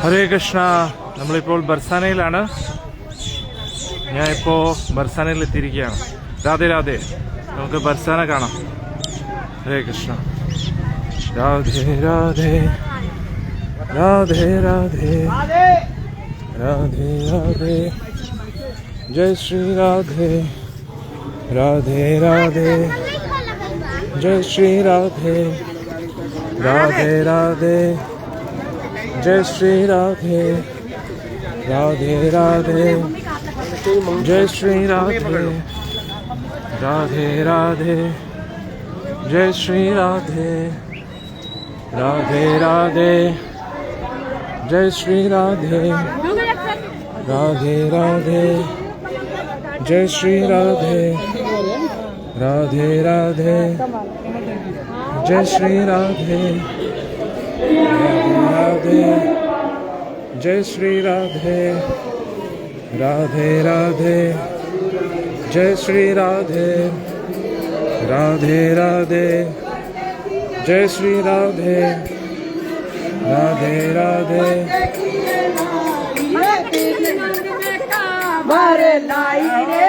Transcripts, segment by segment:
ഹരേ കൃഷ്ണ. നമ്മളിപ്പോൾ ബർസാനയിലാണ്. ഞാൻ ഇപ്പോൾ ബർസാനയിൽ എത്തിയിരിക്കുകയാണ് രാധേ രാധേ. നമുക്ക് ബർസാന കാണാം. ഹരേ കൃഷ്ണ. രാധേ രാധേ. രാധേ രാധേ. രാധേ രാധേ. ജയ ശ്രീ രാധേ. രാധേ രാധേ. ജയ ശ്രീ രാധേ. രാധേ രാധേ. जय श्री राधे राधे राधे। जय श्री राधे राधे राधे। जय श्री राधे राधे राधे। जय श्री राधे राधे राधे। जय श्री राधे राधे राधे। जय श्री राधे। राधे जय श्री राधे राधे राधे जय श्री राधे राधे राधे जय श्री राधे राधे राधे। भर लाई रे।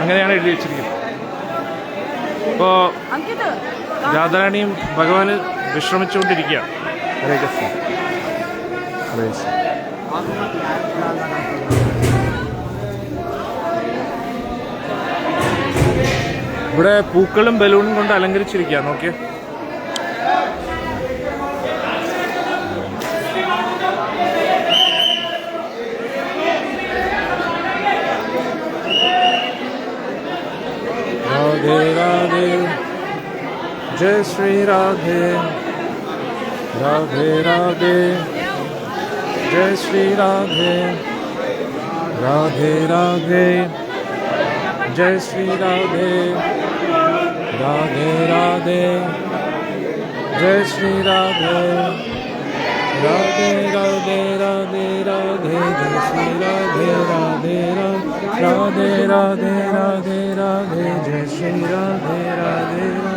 അങ്ങനെയാണ് എഴുതി വെച്ചിരിക്കുന്നത്. ഇപ്പോൾ രാധാരാണിയും ഭഗവാൻ വിശ്രമിച്ചുകൊണ്ടിരിക്കുകയാണ്. ഹരേ കൃഷ്ണ. ഹരേ കൃഷ്ണ. ഇവിടെ പൂക്കളും ബലൂണും കൊണ്ട് അലങ്കരിച്ചിരിക്കുക നോക്കിയേ. जय श्री राधे राधे राधे जय श्री राधे राधे राधे जय श्री राधे राधे राधे जय श्री राधे राधे राधे राधे राधे जय श्री राधे राधे राधे राधे राधे राधे जय श्री राधे राधे राधे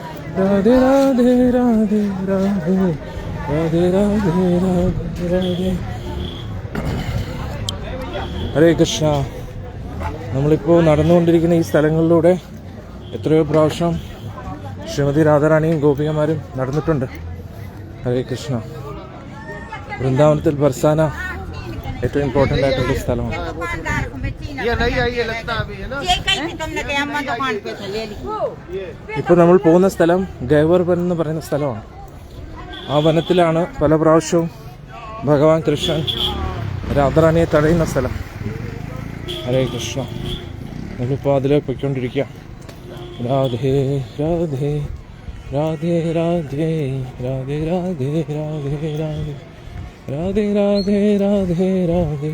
രാധേ രാധേ രാധേ രാധേ രാധേ രാധേ രാധേ രാധേ. ഹരേ കൃഷ്ണ. നമ്മളിപ്പോൾ നടന്നുകൊണ്ടിരിക്കുന്ന ഈ സ്ഥലങ്ങളിലൂടെ എത്രയോ പ്രാവശ്യം ശ്രീമതി രാധാറാണിയും ഗോപികമാരും നടന്നിട്ടുണ്ട്. ഹരേ കൃഷ്ണ. വൃന്ദാവനത്തിൽ ബർസാന ഏറ്റവും ഇമ്പോർട്ടന്റ് ആയിട്ടുള്ള സ്ഥലമാണ്. ഇപ്പൊ നമ്മൾ പോകുന്ന സ്ഥലം ഗൈവർ വൻ എന്ന് പറയുന്ന സ്ഥലമാണ് ആ വനത്തിലാണ് പല പ്രാവശ്യവും ഭഗവാൻ കൃഷ്ണൻ രാധാറാണിയെ തടയുന്ന സ്ഥലം ഹരേ കൃഷ്ണ നമ്മളിപ്പോ അതിലെ പൊയ്ക്കൊണ്ടിരിക്കുക രാധേ രാധേ രാധേ രാധേ രാധേ രാധേ രാധേ രാധേ രാധേ രാധേ രാധേ രാധേ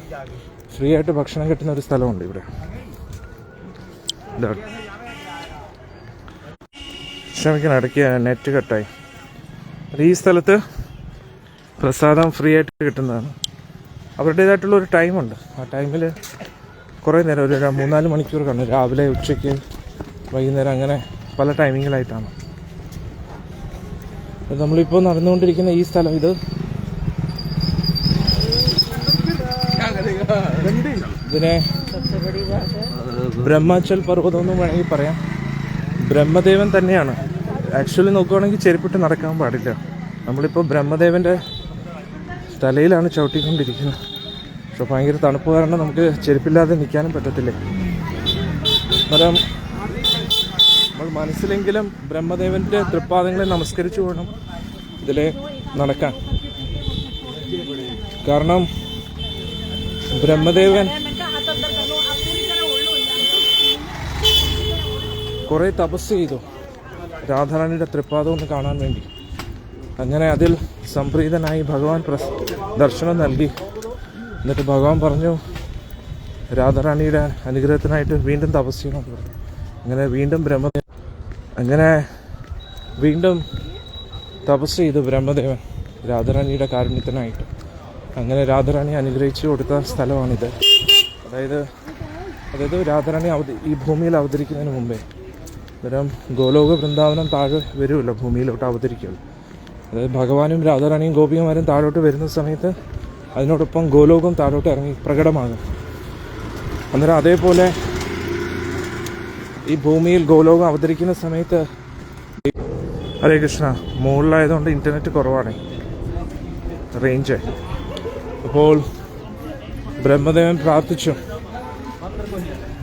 ഫ്രീ ആയിട്ട് ഭക്ഷണം കിട്ടുന്ന ഒരു സ്ഥലമുണ്ട് ഇവിടെ. ഇതാണ് ക്ഷമിക്കണം ഇടയ്ക്ക് നെറ്റ് കട്ടായി. ഈ സ്ഥലത്ത് പ്രസാദം ഫ്രീ ആയിട്ട് കിട്ടുന്നതാണ്. അവരുടേതായിട്ടുള്ള ഒരു ടൈമുണ്ട് ആ ടൈമിൽ കുറേ നേരം ഒരു മൂന്നാൽ മണിക്കൂർ കാണും. രാവിലെ ഉച്ചയ്ക്ക് വൈകുന്നേരം അങ്ങനെ പല ടൈമിങ്ങിലായിട്ടാണ് നമ്മളിപ്പോൾ നടന്നുകൊണ്ടിരിക്കുന്ന ഈ സ്ഥലം ഇത് ഇതിനെ ബ്രഹ്മാചൽ പർവതം എന്ന് വേണമെങ്കിൽ പറയാം. ബ്രഹ്മദേവൻ തന്നെയാണ്. ആക്ച്വലി നോക്കുവാണെങ്കിൽ ചെരുപ്പിട്ട് നടക്കാൻ പാടില്ല. നമ്മളിപ്പോൾ ബ്രഹ്മദേവന്റെ തലയിലാണ് ചവിട്ടിക്കൊണ്ടിരിക്കുന്നത്. പക്ഷെ ഭയങ്കര തണുപ്പ് കാരണം നമുക്ക് ചെരുപ്പില്ലാതെ നിൽക്കാനും പറ്റത്തില്ലേ? മരം നമ്മൾ മനസ്സിലെങ്കിലും ബ്രഹ്മദേവന്റെ തൃപ്പാദങ്ങളെ നമസ്കരിച്ചു വേണം ഇതിൽ നടക്കാൻ. കാരണം ബ്രഹ്മദേവൻ കുറെ തപസ് ചെയ്തു. രാധാറാണിയുടെ തൃപ്പാദം ഒന്ന് കാണാൻ വേണ്ടി. അങ്ങനെ അതിൽ സംപ്രീതനായി ഭഗവാൻ പ്രസ് ദർശനം നൽകി. എന്നിട്ട് ഭഗവാൻ പറഞ്ഞു രാധാറാണിയുടെ അനുഗ്രഹത്തിനായിട്ട് വീണ്ടും തപസ് ചെയ്യണം. അങ്ങനെ വീണ്ടും ബ്രഹ്മദേവൻ അങ്ങനെ വീണ്ടും തപസ് ചെയ്തു ബ്രഹ്മദേവൻ രാധാറാണിയുടെ കാരുണ്യത്തിനായിട്ട്. അങ്ങനെ രാധാറാണി അനുഗ്രഹിച്ചു കൊടുത്ത സ്ഥലമാണിത്. അതായത് അതായത് രാധാറാണി അവതരി ഈ ഭൂമിയിൽ അവതരിക്കുന്നതിന് മുമ്പേ. അന്നേരം ഗോലോക വൃന്ദാവനം താഴെ വരുമല്ലോ ഭൂമിയിലോട്ട് അവതരിക്കുമല്ലോ അതായത് ഭഗവാനും രാധാറാണിയും ഗോപികമാരും താഴോട്ട് വരുന്ന സമയത്ത് അതിനോടൊപ്പം ഗോലോകം താഴോട്ട് ഇറങ്ങി പ്രകടമാകും. അന്നേരം അതേപോലെ ഈ ഭൂമിയിൽ ഗോലോകം അവതരിക്കുന്ന സമയത്ത് ഹരേ കൃഷ്ണ മുകളിലായതുകൊണ്ട് ഇന്റർനെറ്റ് കുറവാണ്. റേഞ്ച് അപ്പോൾ ബ്രഹ്മദേവൻ പ്രാർത്ഥിച്ചു.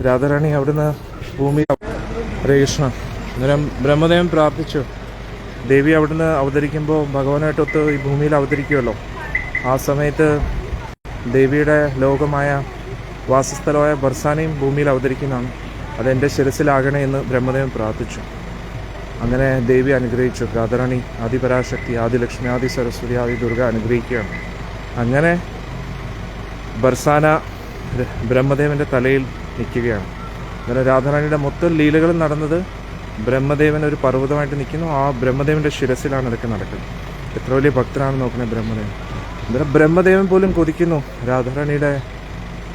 രാധാറാണി അവിടുന്ന് ഭൂമി ഹരേ കൃഷ്ണ. അന്നേരം ബ്രഹ്മദേവൻ പ്രാർത്ഥിച്ചു ദേവി അവിടുന്ന് അവതരിക്കുമ്പോൾ ഭഗവാനായിട്ടൊത്ത് ഈ ഭൂമിയിൽ അവതരിക്കുമല്ലോ ആ സമയത്ത് ദേവിയുടെ ലോകമായ വാസസ്ഥലമായ ബർസാനയും ഭൂമിയിൽ അവതരിക്കുന്നതാണ്. അതെന്റെ ശിരസിലാകണേ എന്ന് ബ്രഹ്മദേവൻ പ്രാർത്ഥിച്ചു. അങ്ങനെ ദേവി അനുഗ്രഹിച്ചു. രാധാറാണി ആദിപരാശക്തി ആദിലക്ഷ്മി ആദി സരസ്വതി ആദി ദുർഗ അനുഗ്രഹിക്കുകയാണ്. അങ്ങനെ ബർസാന ബ്രഹ്മദേവന്റെ തലയിൽ നിൽക്കുകയാണ്. അങ്ങനെ രാധാറാണിയുടെ മൊത്തം ലീലകൾ നടന്നത് ബ്രഹ്മദേവൻ ഒരു പർവതമായിട്ട് നിൽക്കുന്നു. ആ ബ്രഹ്മദേവന്റെ ശിരസിലാണ് ഇതൊക്കെ നടക്കുന്നത്. എത്ര വലിയ ഭക്തനാണ് നോക്കുന്നത് ബ്രഹ്മദേവൻ. അന്നേരം ബ്രഹ്മദേവൻ പോലും കൊതിക്കുന്നു. രാധാറാണിയുടെ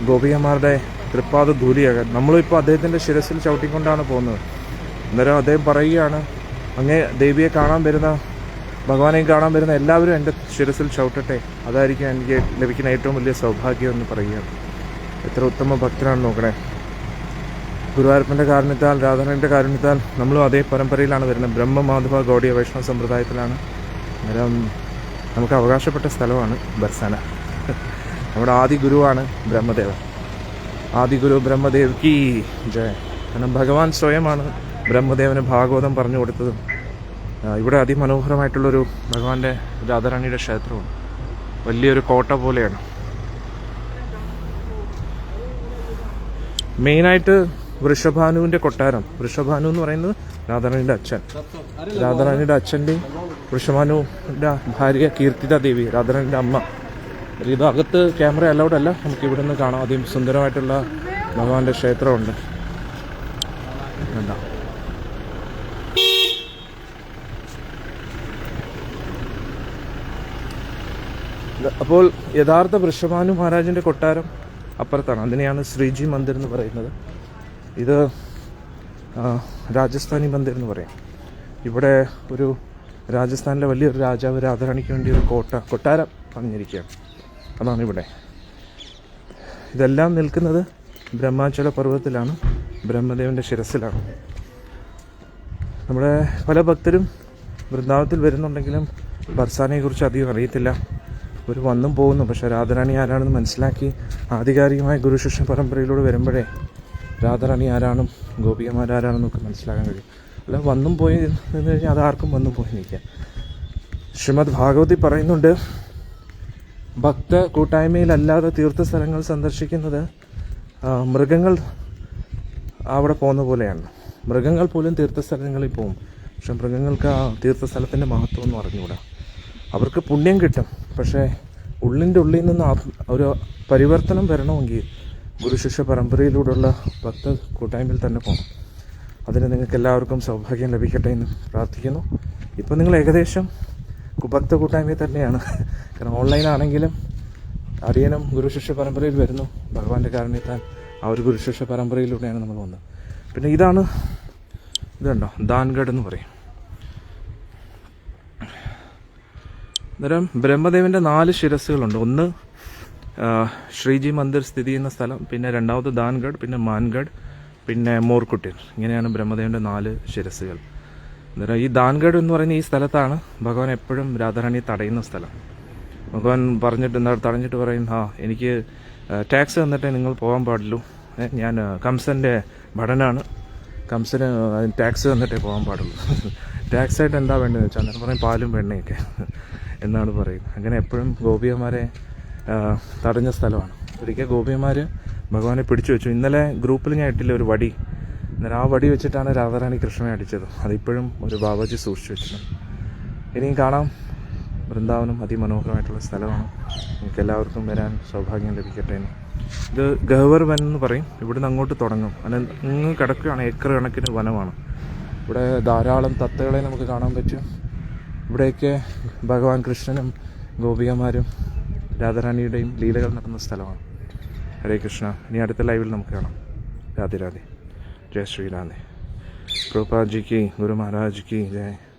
ഗോപികമാരുടെ തൃപ്പാത ധൂലിയാകാൻ നമ്മളും ഇപ്പോൾ അദ്ദേഹത്തിന്റെ ശിരസിൽ ചവിട്ടിക്കൊണ്ടാണ് പോകുന്നത്. അന്നേരം അദ്ദേഹം പറയുകയാണ് അങ്ങേ ദേവിയെ കാണാൻ വരുന്ന ഭഗവാനെയും കാണാൻ വരുന്ന എല്ലാവരും എന്റെ ശിരസിൽ ചവിട്ടട്ടെ. അതായിരിക്കും എനിക്ക് ലഭിക്കുന്ന ഏറ്റവും വലിയ സൗഭാഗ്യം എന്ന് പറയുകയാണ്. എത്ര ഉത്തമ ഭക്തനാണ് നോക്കണേ. ഗുരുവായൂരപ്പന്റെ കാരണത്താൽ രാധാകൃഷ്ണന്റെ കാരണത്താൽ നമ്മളും അതേ പരമ്പരയിലാണ് വരുന്നത്. ബ്രഹ്മമാധവ ഗൗഡിയ വൈഷ്ണവ സമ്പ്രദായത്തിലാണ്. അന്നേരം നമുക്ക് അവകാശപ്പെട്ട സ്ഥലമാണ് ബർസന. നമ്മുടെ ആദി ഗുരുവാണ് ബ്രഹ്മദേവൻ. ആദി ഗുരു ബ്രഹ്മദേവ് ജയ. കാരണം ഭഗവാൻ സ്വയമാണ് ബ്രഹ്മദേവന് ഭാഗവതം പറഞ്ഞു കൊടുത്തതും. ഇവിടെ അതിമനോഹരമായിട്ടുള്ളൊരു ഭഗവാന്റെ രാധാറാണിയുടെ ക്ഷേത്രമാണ്. വലിയൊരു കോട്ട പോലെയാണ്. മെയിനായിട്ട് വൃഷഭാനുവിന്റെ കൊട്ടാരം. വൃഷഭാനു എന്ന് പറയുന്നത് രാധാറാണിയുടെ അച്ഛൻ. രാധാറാണിയുടെ അച്ഛന്റെയും വൃഷഭാനുവിന്റെ ഭാര്യ കീർത്തിത ദേവി രാധാറാണിയുടെ അമ്മ. ഇത് അകത്ത് ക്യാമറ അലൗഡ് അല്ല. നമുക്ക് ഇവിടെ നിന്ന് കാണാം. അതിന് സുന്ദരമായിട്ടുള്ള ഭഗവാന്റെ ക്ഷേത്രമുണ്ട്. അപ്പോൾ യഥാർത്ഥ വൃഷഭാനു മഹാരാജന്റെ കൊട്ടാരം അപ്പുറത്താണ്. അതിനെയാണ് ശ്രീജി മന്ദിർ എന്ന് പറയുന്നത്. ഇത് രാജസ്ഥാനി മന്ദിർ എന്ന് പറയും. ഇവിടെ ഒരു രാജസ്ഥാനിലെ വലിയൊരു രാജാവ് രാധാറാണിക്ക് വേണ്ടി ഒരു കോട്ട കൊട്ടാരം പണിഞ്ഞിരിക്കുകയാണ്. അതാണ് ഇവിടെ. ഇതെല്ലാം നിൽക്കുന്നത് ബ്രഹ്മാചല പർവതത്തിലാണ് ബ്രഹ്മദേവന്റെ ശിരസിലാണ് നമ്മുടെ പല ഭക്തരും വൃന്ദാവനത്തിൽ വരുന്നുണ്ടെങ്കിലും ബർസാനെ കുറിച്ച് അധികം അറിയത്തില്ല. ഒരു വന്നും പോകുന്നു പക്ഷേ രാധാറാണി ആരാണെന്ന് മനസ്സിലാക്കി ആധികാരികമായ ഗുരുശിഷ്യ പരമ്പരയിലൂടെ വരുമ്പോഴേ രാധാറാണി ആരാണും ഗോപികമാരാരാണെന്നൊക്കെ മനസ്സിലാക്കാൻ കഴിയും. അല്ല വന്നും പോയി നിന്ന് കഴിഞ്ഞാൽ അതാർക്കും വന്നും പോയി നിൽക്കാം ശ്രീമദ് ഭാഗവതി പറയുന്നുണ്ട് ഭക്ത കൂട്ടായ്മയിലല്ലാതെ തീർത്ഥ സ്ഥലങ്ങൾ സന്ദർശിക്കുന്നത് മൃഗങ്ങൾ അവിടെ പോകുന്ന പോലെയാണ്. മൃഗങ്ങൾ പോലും തീർത്ഥസ്ഥലങ്ങളിൽ പോകും. പക്ഷെ മൃഗങ്ങൾക്ക് ആ തീർത്ഥസ്ഥലത്തിന്റെ മഹത്വം എന്ന് അറിഞ്ഞുകൂടാ. അവർക്ക് പുണ്യം കിട്ടും. പക്ഷേ ഉള്ളിന്റെ ഉള്ളിൽ നിന്ന് ഒരു പരിവർത്തനം വരണമെങ്കിൽ ഗുരുശിഷ്യ പരമ്പരയിലൂടെയുള്ള ഭക്ത കൂട്ടായ്മയിൽ തന്നെ പോകണം അതിന് നിങ്ങൾക്ക് എല്ലാവർക്കും സൗഭാഗ്യം ലഭിക്കട്ടെ എന്ന് പ്രാർത്ഥിക്കുന്നു. ഇപ്പോൾ നിങ്ങൾ ഏകദേശം ഭക്ത കൂട്ടായ്മയിൽ തന്നെയാണ്. കാരണം ഓൺലൈനാണെങ്കിലും അടിയനും ഗുരുശിഷ്യ പരമ്പരയിൽ വരുന്നു. ഭഗവാന്റെ കാരണത്താൽ ആ ഒരു ഗുരുശിഷ്യ പരമ്പരയിലൂടെയാണ് നമ്മൾ വന്നത്. പിന്നെ ഇതാണ് ഇതുണ്ടോ ദാൻഗഡ് എന്ന് പറയും. അന്നേരം ബ്രഹ്മദേവന്റെ നാല് ശിരസ്സുകളുണ്ട്. ഒന്ന് ശ്രീജി മന്ദിർ സ്ഥിതി ചെയ്യുന്ന സ്ഥലം പിന്നെ രണ്ടാമത് ദാൻഗഡ് പിന്നെ മാൻഗഡ് പിന്നെ മോർക്കുട്ടിൻ ഇങ്ങനെയാണ് ബ്രഹ്മദേവന്റെ നാല് ശിരസുകൾ അന്നേരം ഈ ദാൻഗഡ് എന്ന് പറയുന്ന ഈ സ്ഥലത്താണ് ഭഗവാൻ എപ്പോഴും രാധാറാണിയെ തടയുന്ന സ്ഥലം. ഭഗവാൻ പറഞ്ഞിട്ട് എന്താ തടഞ്ഞിട്ട് പറയും ആ എനിക്ക് ടാക്സ് തന്നിട്ടേ നിങ്ങൾ പോകാൻ പാടുള്ളൂ. ഞാൻ കംസന്റെ ഭടനാണ്. കംസന് ടാക്സ് തന്നിട്ടേ പോകാൻ പാടുള്ളൂ. ടാക്സ് ആയിട്ട് എന്താ വേണ്ടതെന്ന് വെച്ചാൽ പറയും പാലും വെണ്ണയൊക്കെ എന്നാണ് പറയും അങ്ങനെ എപ്പോഴും ഗോപിയന്മാരെ തടഞ്ഞ സ്ഥലമാണ്. ഒരിക്കൽ ഗോപിയന്മാർ ഭഗവാനെ പിടിച്ചു വെച്ചു. ഇന്നലെ ഗ്രൂപ്പിൽ ഞാൻ ഇട്ടില്ല ഒരു വടി. അന്നേരം ആ വടി വെച്ചിട്ടാണ് രാധാറാണി കൃഷ്ണനെ അടിച്ചത്. അതിപ്പോഴും ഒരു ബാബാജി സൂക്ഷിച്ചു വെച്ചിട്ടുണ്ട്. ഇനിയും കാണാം. വൃന്ദാവനം അതിമനോഹരമായിട്ടുള്ള സ്ഥലമാണ്. നമുക്ക് എല്ലാവർക്കും വരാൻ സൗഭാഗ്യം ലഭിക്കട്ടെ എന്ന്. ഇത് ഗഹവർ വൻ എന്ന് പറയും. ഇവിടുന്ന് അങ്ങോട്ട് തുടങ്ങും. അങ്ങനെ ഇങ്ങ് കിടക്കുകയാണ്. ഏക്കർ കണക്കിന് വനമാണ്. ഇവിടെ ധാരാളം തത്തകളെ നമുക്ക് കാണാൻ പറ്റും. ഇവിടെയൊക്കെ ഭഗവാൻ കൃഷ്ണനും ഗോപികമാരും രാധാറാണിയുടെയും ലീലകൾ നടന്ന സ്ഥലമാണ്. ഹരേ കൃഷ്ണ. ഇനി അടുത്ത ലൈവിൽ നമുക്ക് കാണാം. രാധേ രാധേ. ജയ ശ്രീരാധേ. പ്രഭുപാജിക്ക് ഗുരു മഹാരാജിക്ക് ജയ.